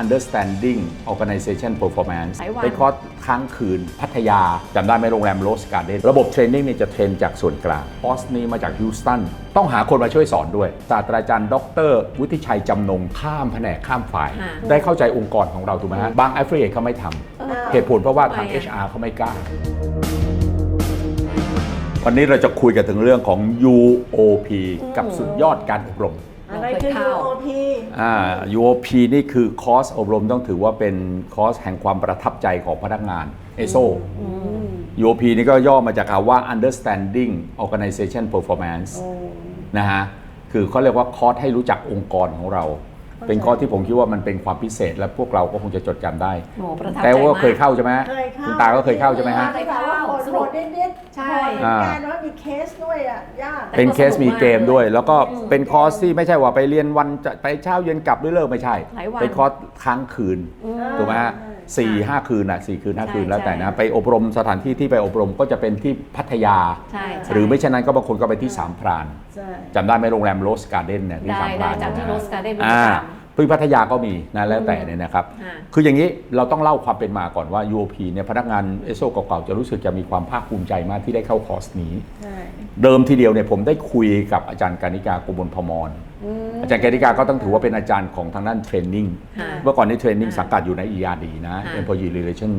Understanding Organization Performance หลายวันเป็นคอร์สค้างคืนพัทยาจำได้ไหมโรงแรมโรสการ์เดนระบบเทรนนิ่งเนี่ยจะเทรนจากส่วนกลางคอร์สนี้มาจากฮิวสตันต้องหาคนมาช่วยสอนด้วย ศาสตราจารย์ ดร วุฒิชัยจำนงข้ามแผนกข้ามฝ่าย ค่ะ ได้เข้าใจองค์กรของเราถูกไหมฮะบาง a f f i l i a t e เขาไม่ทำเหตุผลเพราะว่าทาง ทำไมอะ HR เขาไม่กล้า วันนี้เราจะคุยกันถึงเรื่องของ UOP กับสุดยอดการอบรม อะไรคือ UOP อ่า UOP นี่คือคอร์สอบรมต้องถือว่าเป็นคอร์สแห่งความประทับใจของพนักงาน ESO UOP นี่ก็ย่อมาจากคำว่า Understanding Organization Performance นะฮะ คือเขาเรียกว่าคอร์สให้รู้จักองค์กรของเรา เป็นคอร์สที่ผมคิดว่ามันเป็นความพิเศษ และพวกเราก็คงจะจดจำได้โอ้ประทับใจแต่ว่าเคยมากเข้าใช่ไหมฮะเคยเข้า คุณตาก็เคยเข้าใช่ไหมฮะเคยเข้าโหดๆนิดๆใช่ โหดเหมือนกันว่ามีเคสด้วยอะยากแต่เป็นก็เคสสนุกมีมากเกมด้วย แล้วก็อืมเป็นคอร์สที่ไม่ใช่ว่าไปเรียนวันจะไปเช้าเย็นกลับหรือเลิกไม่ใช่ หลายวัน เป็นคอร์สค้างคืนถูกไหมฮะ สี่ห้าคืนอะสี่คืนห้าใช่คืนแล้วแต่ใช่นะ ไปอบรมสถานที่ที่ไปอบรมก็จะเป็นที่พัทยา ใช่ใช่ หรือไม่เช่นนั้นก็บางคนก็ไปที่สามพรานใช่ จำได้ไหมโรงแรมโรสการ์เด้นเนี่ยที่ได้สามพได้รานจำที่นะ Rose Garden อ่าเป็นประจที่พัทยาก็มีนะแล้วแต่เนี่ยนะครับค่ะคืออย่างนี้เราต้องเล่าความเป็นมาก่อนว่า UOP เนี่ยพนักงานเอโซเก่าๆจะรู้สึกจะมีความภาคภูมิใจมากที่ได้เข้าคอร์สนี้ ใช่ เดิมทีเดียวเนี่ยผมได้คุยกับอาจารย์กานิกาโกมลพมร อาจารย์กานิกาก็ต้องถือว่าเป็นอาจารย์ของทางด้านเทรนนิ่งค่ะเมื่อก่อนนี้เทรนนิ่งค่ะสังกัดอยู่ใน ERD นะค่ะ Employee Relation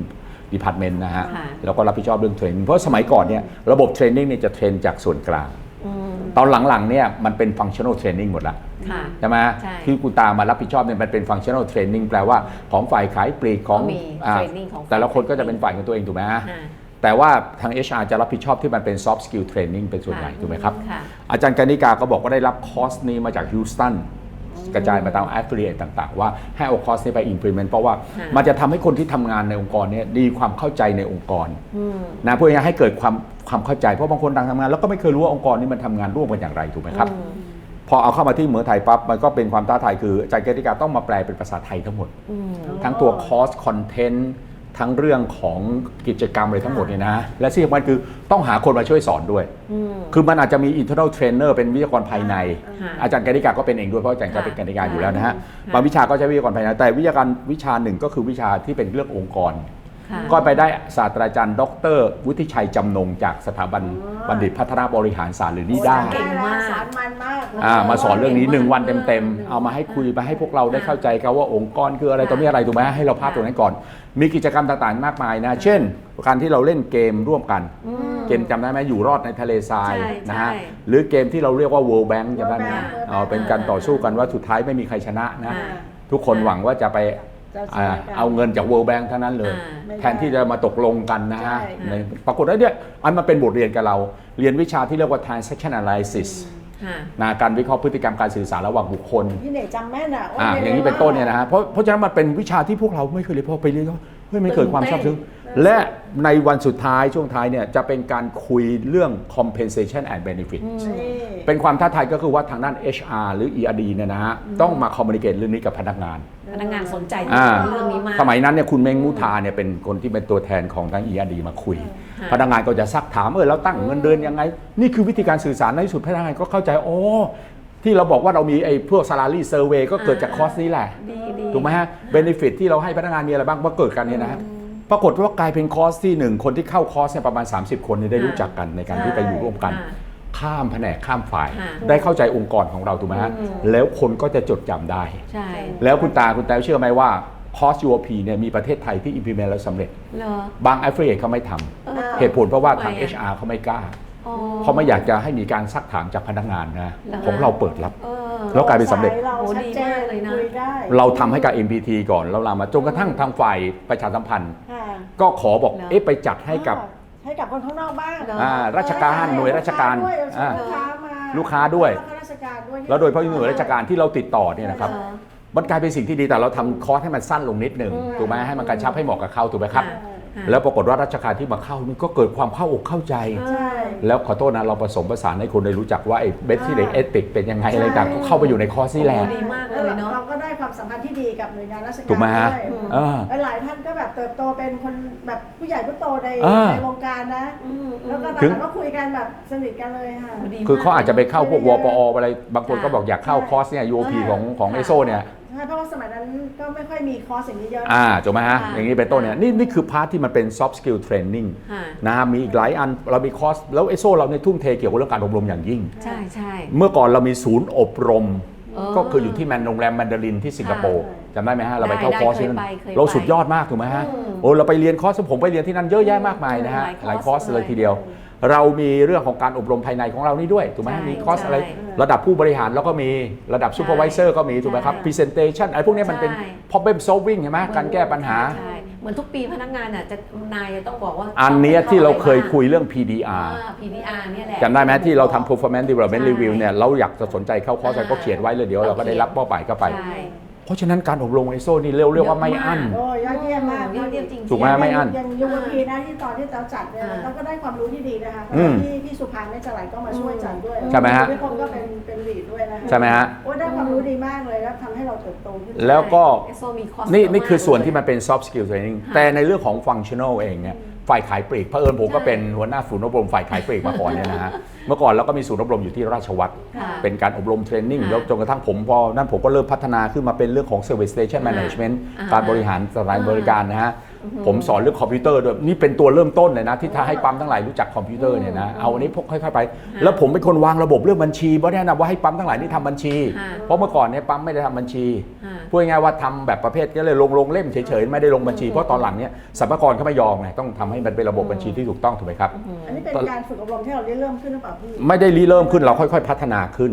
Department นะฮะค่ะแล้วก็รับผิดชอบเรื่องเทรนนิ่งเพราะสมัยก่อนเนี่ยระบบเทรนนิ่งเนี่ยจะเทรนจากส่วนกลางอืมตอนหลังๆเนี่ยมันเป็น functional training หมดละค่ะใช่ไหมใช่ที่คุณตามารับผิดชอบเนี่ยมันเป็น functional training แปลว่าของฝ่ายขายปลีกของก็มีอ่า training ของฝ่ายแต่ละคนก็จะเป็นฝ่ายของตัวเองถูกไหมฮะค่ะ แต่ว่าทาง HR จะรับผิดชอบที่มันเป็น soft skill training เป็นส่วนใหญ่ค่ะถูกไหมครับ ค่ะ อาจารย์กานิกาก็บอกว่าได้รับคอร์สนี้มาจากฮิวสตันกระจายมาตาม affiliate ต่าง ๆ ว่าให้เอาคอร์สนี้ไป implement เพราะว่าค่ะ มันจะทำให้คนที่ทำงานในองค์กรเนี้ดีความเข้าใจในองค์กร อืม นะเพื่อให้เกิดความความเข้าใจเพราะบางคนต่างทำงานแล้วก็ไม่เคยรู้ว่าองค์กรนี้มันทำงานร่วมกันอย่างไรถูกไหมครับอืม พอเอาเข้ามาที่เมืองไทยปั๊บมันก็เป็นความท้าทายคืออาจารย์กานิกาต้องมาแปลเป็นภาษาไทยทั้งหมด อืม ทั้งตัวคอร์สคอนเทนต์ ทั้งเรื่องของกิจกรรมอะไรทั้งหมดเนี่ยนะ และที่สำคัญคือต้องหาคนมาช่วยสอนด้วย อืม คือมันอาจจะมี internal trainer เป็นวิทยากรภายใน ค่ะอาจารย์กนิกาก็เป็นเองด้วยเพราะอาจารย์ก็เป็นกนิกาอยู่แล้วนะฮะค่ะ บางวิชาก็ใช้วิทยากรภายในแต่วิทยาการวิชาหนึ่งก็คือวิชาที่เป็นเรื่ององค์กร ค่ะก็ไปได้ศาสตราจารย์ ดร วุฒิชัยจำนงจากสถาบันบัณฑิตพัฒนาบริหารศาสตร์หรือนิด้า เก่งมากสารมันมากอ่ามาสอนเรื่องนี้เก่งมาก1วันเต็มๆ เอามาให้คุยมาให้พวกเราได้เข้าใจกันว่าองค์กรคืออะไรค่ะตรงนี้อะไรถูกไหมให้เราภาพค่ะตรงนั้นก่อน มีกิจกรรมต่างๆมากมายนะ เช่น การที่เราเล่นเกมร่วมกัน อืม เกมจำได้ไหมอยู่รอดในทะเลทรายใช่นะฮะใช่หรือเกมที่เราเรียกว่า World Bank จำได้ไหม World Bank เอาเป็นการต่อสู้กันว่าสุดท้ายไม่มีใครชนะนะ อ่า ทุกคนหวังว่าจะไปจะช อ่านะกันเอาเงินจาก World Bank เท่านั้นเลยอ่าไม่ได้แทนที่จะมาตกลงกันนะฮะใช่ ในปรากฏว่าเนี่ยอันมันเป็นบทเรียนกับเรา เรียนวิชาที่เรียกว่า transaction analysis ค่ะ นะการวิเคราะห์พฤติกรรมการสื่อสารระหว่างบุคคล พี่เน่จำแม่นอะอ่าอย่างนี้เป็นต้นเนี่ยนะฮะเพราะเพราะฉะนั้นมันเป็นวิชาที่พวกเราไม่เคยเรียนพอไปเรียนก็เฮ้ยมันเกิดความชอบซึ้งและในวันสุดท้ายช่วงท้ายเนี่ยจะเป็นการคุยเรื่อง compensation and benefit นี่เป็นความท้าทายก็คือว่าทางด้าน HR หรือ ERD เนี่ยนะฮะต้องมา communicate เรื่องนี้กับพนักงาน พนักงานสนใจอ่าเรื่องนี้มาก สมัยนั้นเนี่ยคุณเมงมุทาเนี่ยเป็นคนที่เป็นตัวแทนของทาง ERD มาคุยค่ะพนักงานก็จะซักถามเออเราตั้งเงินเดือนยังไง นี่คือวิธีการสื่อสารในที่สุดพนักงานก็เข้าใจโอ้ที่เราบอกว่าเรามีไอ้พวก salary survey ก็เกิดจากคอร์สนี้แหละดีดีถูกไหมฮะเบนฟิตที่เราให้พนักงานมีอะไรบ้างก็เกิดกันเนี่ยนะฮะปรากฏว่ากลายเป็นคอร์สที่หนึ่งคนที่เข้าคอร์สเนี่ยประมาณ 30 คนเนี่ยได้รู้จักกันในการที่ไปอยู่ร่วมกันค่ะ ข้ามแผนกข้ามฝ่าย ค่ะ ได้เข้าใจองค์กรของเราถูกไหมฮะอืม แล้วคนก็จะจดจำได้ ใช่แล้วคุณตาคุณแต้วเชื่อไหมว่าคอร์ส UOP เนี่ยมีประเทศไทยที่ implement แล้วสำเร็จ เหรอบาง affiliate เขาไม่ทำเออเหตุผลเพราะว่าทาง ทำไมอะ HR เขาไม่กล้า อ๋อเพราะไม่อยากจะให้มีการซักถามจากพนักงานนะเหรอของเราเปิดรับ เออ แล้วกลายเป็นสำเร็จสเราโอ้ชัดดีเจมากนเลยนะคุยได้เราทำให้กับ MPT ก่อนแล้วเรามาจนกระทั่งทางฝ่ายประชาสัมพันธ์ ค่ะ ก็ขอบอก เหรอ เอ๊ะไปจัดให้กับให้ กับคนข้างนอกบ้างเหรออ่าราชการหน่วยราชการด้วยเออ่า ลูกค้ามาลูกค้าด้วย แล้ก็ราชการด้วยแล้วโดยเฉพาะหน่วยราชการที่เราติดต่อเนี่ยนะครับเออมันกลายเป็นสิ่งที่ดีแต่เราทำคอร์สให้มันสั้นลงนิดหนึ่งอืมถูกไหมให้มันกระชับให้เหมาะกับเขาถูกไหมครับ ค่ะค่ะ แล้วปรากฏว่าราชการที่มาเข้านี่ก็เกิดความเข้าอกเข้าใจ ใช่ แล้วขอโทษนะเราผสมผสานให้คนได้รู้จักว่าไอ้เบสที่เด็กเอติกเป็นยังไงอะไรต่างก็เข้าไปอยู่ในคอร์สนี่แหละโอ้ดีมากเลยเนาะ เราก็ได้ความสัมพันธ์ที่ดีกับหน่วยงานราชการถูกไหมฮะด้วยเออ หลายๆท่านก็แบบเติบโตเป็นคนแบบผู้ใหญ่ผู้โตในอ่า ในวงการนะอืมอืมแล้วก็ตอนถึงนั้นก็คุยกันแบบสนิทกันเลยค่ะดีคือเขาอาจจะไปเข้าพวกวไม่ได้ปออะไร บางคนก็บอกอยากเข้าคอร์สเนี่ย UOP ของของเอโซเนี่ย ช่เพราะว่าสมัยนั้นก็ไม่ค่อยมีคอร์สอย่างนี้เยอะนะ อ่าถูกไหมฮะ ค่ะอย่างนี้เป็นต้นเนี่ยนี่นี่คือพาร์ทที่มันเป็น soft skill training ค่ะ นะฮะมีอีกหลายอันเรามีคอร์ส แล้วเอโซเราในยทุ่มเทเกี่ยวกับเรื่องการอบรมอย่างยิ่ง ใช่ใช่ เมื่อก่อนเรามีศูนย์อบรม เออก็คืออยู่ที่แมนโรงแรมแมนดารินที่สิงคโปร์ค่ะจำได้ไหมฮะ เราไปเข้าได้คอร์สเคยที่นั่นไปเคยเราไปสุดยอดมากถูกไหมฮะ อืม โอ้เราไปเรียนคอร์สผมไปเรียนที่นั่นเยอะแยะมากมายนะฮะหหลาลายยคคออร์ร์สสเลยเลยทีเดียว เรามีเรื่องของการอบรมภายในของเรานี่ด้วยถูกไหมฮะใช่มีคอร์สอะไรใช่ระดับผู้บริหารแล้วก็มีระดับซูเปอร์วิเซอร์ก็มีถูกไหมครับ ใช่ presentation อะไรพวกนี้มันเป็น ใช่ problem solving ใช่ไหมการแก้ปัญหา ใช่เหมือนทุกปีพนักงานอะจะนายจะต้องบอกว่าอันเนี้ยที่เราเคยคุยยเรื่อง PDR PDR เนี่ยแหละ จำได้ไหมที่เราทำ performance development ใช่ review เนี่ยเราอยากจะสนใจเข้าคอร์สอะไรก็เขียนไว้เลยเดี๋ยวเราก็ได้รับมอบหมายเข้าไป ใช่ เพราะฉะนั้นการอบรมไอโซนี่เรียกเรียกว่าไม่อั้น โอ้ยยอดเยี่ยมมากยอดเยี่ยมจริงๆ ถูกไหม ไม่อั้นอย่างยูพีนะที่ตอนที่เราจัดเนี่ยอ่า เราก็ได้ความรู้ที่ดีนะคะอืมพี่พี่สุพานแม่จรันก็มาช่วยจัดด้วยใช่ไหมฮะ พี่พงศ์ก็เป็นเป็นลีดด้วยนะคะใช่ไหมฮะ โอ้ยได้ความรู้ดีมากเลยแล้วทำให้เราเติบโตขึ้น แล้วก็ เอสโซมีคอร์สนี่เยะนี่คือมากส่วนที่เลยมันเป็น soft skill training ค่ะแต่ในเรื่องของ functional เองเนี่ย ฝ่ายขายปลีกเผอิญผมก็ใช่เป็นหัวหน้าศูนย์อบรมฝ่ายขายปลีกมาก่อนเนี่ยนะฮะเมื่อก่อนเราก็มีศูนย์อบรมอยู่ที่ราชวัตรค่ะเป็นการอบรมเทรนนิ่งค่ะแล้วจนกระทั่งผมพอนั้นผมก็เริ่มพัฒนาขึ้นมาเป็นเรื่องของ service station ค่ะ management อ่าการบริหารสถานอ่าบริการนะฮะ ผมสอนเรื่องคอมพิวเตอร์ด้วยนี่เป็นตัวเริ่มต้นเลยนะ ที่ถ้าให้ปั๊มทั้งหลายรู้จักคอมพิวเตอร์เนี่ยนะเอาอันนี้พกค่อยๆไป แล้วผมเป็นคนวางระบบเรื่องบัญชีเพราะแนะนำว่าให้ปั๊มทั้งหลายนี่ทำบัญชีค่ะเพราะเมื่อก่อนเนี่ยปั๊มไม่ได้ทำบัญชีค่ะพูดง่ายๆว่าทำแบบประเภทก็เลยลงลงเล่มเฉยๆไม่ได้ลงบัญชีเพราะตอนหลังเนี่ยสรรพากรเขาไม่ยอมไงต้องทำให้มันเป็นระบบบัญชีที่ถูกต้องถูกไหมครับอันนี้เป็นการฝึกอบรมที่เราได้เริ่มขึ้นหรือเปล่าพี่ไม่ได้รีเริ่มขึ้นเราค่อย ๆ พัฒนาขึ้น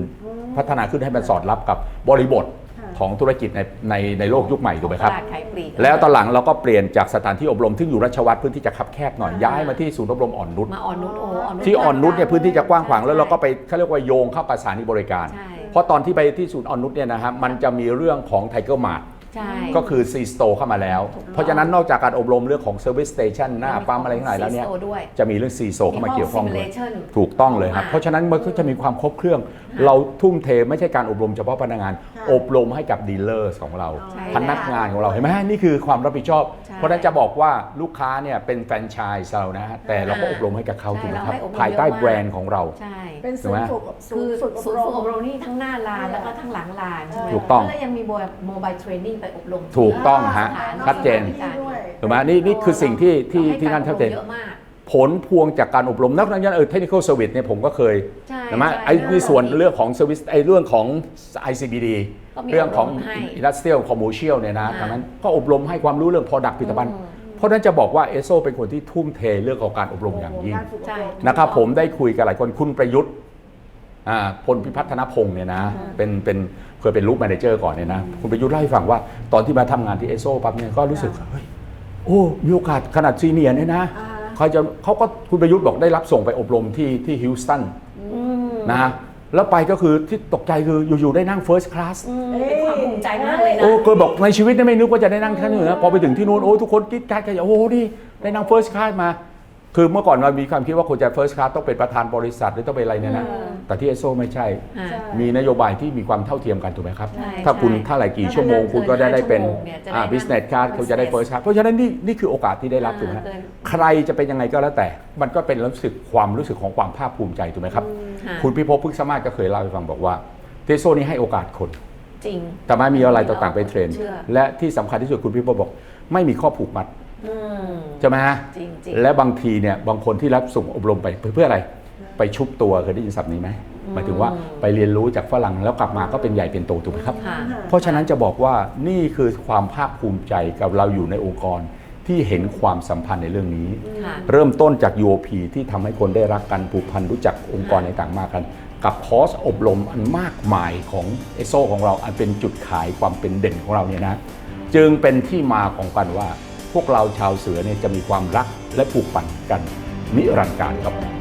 พัฒนาขึ้นให้มันสอดรับกับบริบทค่ะ ของธุรกิจในในในโลกยุคใหม่ถูกไหมครับ ตลาดขายปลีก แล้วตอนหลังเราก็เปลี่ยนจากสถานที่อบรมที่อยู่ราชวัตรพื้นที่จะคับแคบหน่อยย้ายมาที่ศูนย์อบรมอ่อนนุชมาอ่อนนุชโอ้อ่อนนุชที่อ่อนนุชเนี่ยพื้นที่จะกว้างขวางแล้วเราก็ไปเขาเรียกว่าโยงเข้าประสานบริการ ใช่ เพราะตอนที่ไปที่ศูนย์อ่อนนุชเนี่ยนะฮะมันจะมีเรื่องของไทเกอร์มาร์ ใช่ ก็คือ C Store เข้ามาแล้วเพราะฉะนั้นนอกจากการอบรมเรื่องของ Service Station หน้าปั๊มอะไรทั้งหลายแล้วเนี่ย ซีโซด้วยจะมีเรื่อง C Store เข้ามาเกี่ยวข้องด้วยมีห้ simulation ถูกต้องเลยครับอ่าเพราะฉะนั้นมันก็จะมีความครบเครื่อง เราทุ่มเทไม่ใช่การอบรมเฉพาะพนักงาน ค่ะ อบรมให้กับดีลเลอร์ของเรา ใช่ พนักงานของเราเห็นไหมนี่คือความรับผิดชอบใช่เพ ราะฉะนั้นจะบอกว่าลูกค้าเนี่ยเป็นแฟรนไชส์เรานะฮะแต่เราก็อบรมให้กับเขาใช่ถูกไหมครับเราให้อบรม ภายใต้เยอะมากแบรนด์ของเรา ใช่ เป็นศูนย์ฝึกศูคืนอย์ฝึกอบศูนย์รฝึกอบรมมนี่ทั้งหน้าลานแล้วก็ทั้งหลังลานใช่ไหมถูกต้องแล้วยังมีโมบายเทรนนิ่งไปอบรมถูกต้องฮะสถานชัดเจนที่ด้วยถูกไหมนี่นี่คือสิ่งที่ที่ให้ที่นั่นชัดเจนการอบรมเยอะมาก ผลพวงจากการอบรมนักเรียนเออ technical service เนี่ยผมก็เคยใช่ใช่ไหมใช่ไอ้ในส่วนเรื่องของ service ไอ้เรื่องของ ICBD ก็มีเรื่องของ อบรมให้ industrial commercial เนี่ยนะอ่า ทางนั้นก็อบรมให้ความรู้เรื่อง product ผลิตภัณฑ์ เพราะฉะนั้นจะบอกว่าเอโซเป็นคนที่ทุ่มเทเรื่องของการอบรมอย่างยิ่งการฝึกอบใช่รมนะครับผมได้คุยกับหลายคนคุณประยุทธ์อ่าพลพิพัฒนพงศ์เนี่ยนะเป็นเป็นเคยเป็นลูกแมเนเจอร์ก่อนเนี่ยนะคุณประยุทธ์เล่าให้ฟังว่าตอนที่มาทำงานที่เอโซปั๊บเนี่ยก็รู้สึกเฮ้ยโอ้มีโอกาสขนาดซีเนียร์เนี่ยนะ อ่า เขาจะเขาก็คุณประยุทธ์บอกได้รับส่งไปอบรมที่ที่ฮิวสตันอืมนะฮะแล้วไปก็คือที่ตกใจคืออยู่ๆได้นั่ง First Class อืมเป็นความภูมิใจมากเลยนะโอ้เคยบอกในชีวิตเนี่ยไม่นึกว่าจะได้นั่งชั้นหนึ่งนะพอไปถึงที่นู้นโอ้ทุกคนกรี๊ดกราดกันโอ้โหนี่ได้นั่ง First Class มา คือเมื่อก่อนเรามีความคิดว่าคนจะ First Class ต้องเป็นประธานบริษัทหรือต้องเป็นอะไรเนี่ยนะอืมแต่ที่เอโซไม่ใช่ อ่า ใช่ มีนโยบายที่มีความเท่าเทียมกันถูกไหมครับ ใช่ถ้าคุณใช่เท่าไหร่กี่ชั่วโมงถ้าคุณก็ได้ได้เป็นเกินห้าชั่วโมงเนี่ยจะได้อ่านั่ง business class เขาจะได้ business first class เพราะฉะนั้นนี่นี่คือโอกาสที่ได้รับอ่าถูกไหมเกิน ใครจะเป็นยังไงก็แล้วแต่ มันก็เป็นรู้สึกความรู้สึกของความภาคภูมิใจถูกไหมครับ ค่ะคุณพิภพพึกษมาศก็เคยเล่าให้ฟังบอกว่าเทโซนี่ให้โอกาสคน จริง แต่ไม่มีอะไรต่างๆไปเทรนเชื่อ และที่สำคัญที่สุดคุณพิภพบอก ไม่มีข้อผูกมัดอืม ใช่ไหมฮะจริงจริงและบางทีเนี่ยบางคนที่รับส่งอบรมไปเพื่ออะไร ไปชุบตัวเคยได้ยินศัพท์นี้ไหมหมายถึงว่าไปเรียนรู้จากฝรั่งแล้วกลับมาก็เป็นใหญ่เป็นโตถูกไหมครับค่ะเพราะฉะนั้นจะบอกว่านี่คือความภาคภูมิใจกับเราอยู่ในองค์กรที่เห็นความสัมพันธ์ในเรื่องนี้ค่ะเริ่มต้นจาก UOP ที่ทำให้คนได้รักกันผูกพันรู้จักองค์กรต่างๆมากกัน กับคอร์สอบรมอันมากมายของเอโซของเราอันเป็นจุดขายความเป็นเด่นของเราเนี่ยนะ จึงเป็นที่มาของกันว่า พวกเราชาวเสือเนี่ยจะมีความรักและผูกพันกันนิรันดร์การครับ